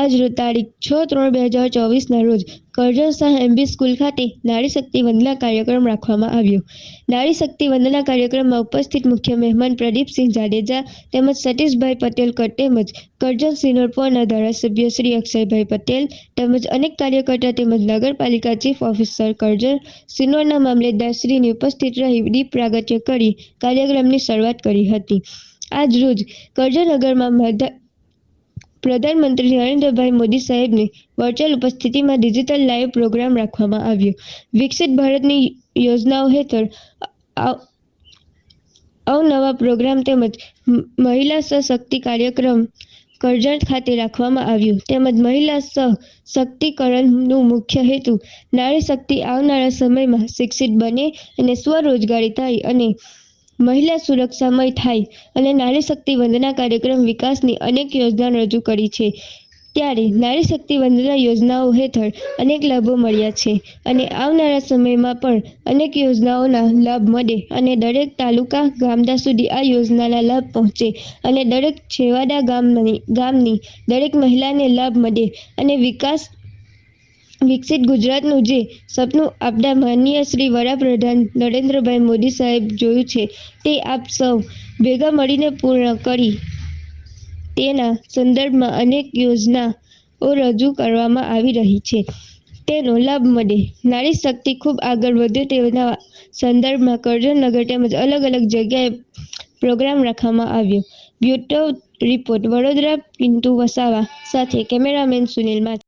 આજ તારીખ છ ત્રણ બે હજાર ચોવીસના રોજ કરજણ શાહ એમબી સ્કૂલ ખાતે નારી શક્તિ વંદના કાર્યક્રમ રાખવામાં આવ્યો. નારી શક્તિ વંદના કાર્યક્રમમાં ઉપસ્થિત મુખ્ય મહેમાન પ્રદીપસિંહ જાડેજા તેમજ સતીશભાઈ પટેલ તેમજ કરજણ સિનોરપોરના ધારાસભ્ય શ્રી અક્ષયભાઈ પટેલ તેમજ અનેક કાર્યકર્તા તેમજ નગરપાલિકા ચીફ ઓફિસર કરજણ સિનોરના મામલેદારશ્રીની ઉપસ્થિત રહી દીપ પ્રાગટ્ય કરી કાર્યક્રમની શરૂઆત કરી હતી. આજ રોજ કરજણ નગરમાં પ્રધાનમંત્રી નરેન્દ્રભાઈ મોદી સાહેબની વર્ચ્યુઅલ ઉપસ્થિતિમાં ડિજિટલ લાઈવ પ્રોગ્રામ રાખવામાં આવ્યો. વિકસિત ભારતની યોજનાઓ હેઠળ અવનવા પ્રોગ્રામ તેમજ મહિલા સશક્તિ કાર્યક્રમ કરજણ ખાતે રાખવામાં આવ્યું. તેમજ મહિલા સશક્તિકરણનું મુખ્ય હેતુ નારી શક્તિ આવનારા સમયમાં શિક્ષિત બને અને સ્વરોજગારી થાય અને મહિલા સુરક્ષામય થાય અને નારી શક્તિ વંદના કાર્યક્રમ વિકાસની અનેક યોજના રજૂ કરી છે. ત્યારે નારી શક્તિ વંદના યોજનાઓ હેઠળ અનેક લાભો મળ્યા છે અને આવનારા સમયમાં પણ અનેક યોજનાઓના લાભ મળે અને દરેક તાલુકા ગામડા સુધી આ યોજનાના લાભ પહોંચે અને દરેક છેવાડા ગામની ગામની દરેક મહિલાને લાભ મળે અને વિકાસ વિકસિત ગુજરાતનું જે સપનું આપણા માનનીય શ્રી વડાપ્રધાન નરેન્દ્રભાઈ મોદી સાહેબ જોયું છે તે આપ સૌ ભેગા મળીને પૂર્ણ કરી તેના સંદર્ભમાં અનેક યોજનાઓ રજૂ કરવામાં આવી રહી છે. તેનો લાભ મળે. નારી શક્તિ ખૂબ આગળ વધે તેના સંદર્ભમાં કરજણનગર તેમજ અલગ અલગ જગ્યાએ પ્રોગ્રામ રાખવામાં આવ્યો. બ્યુટો રિપોર્ટ વડોદરા પિન્ટુ વસાવા સાથે કેમેરામેન સુનિલ માછ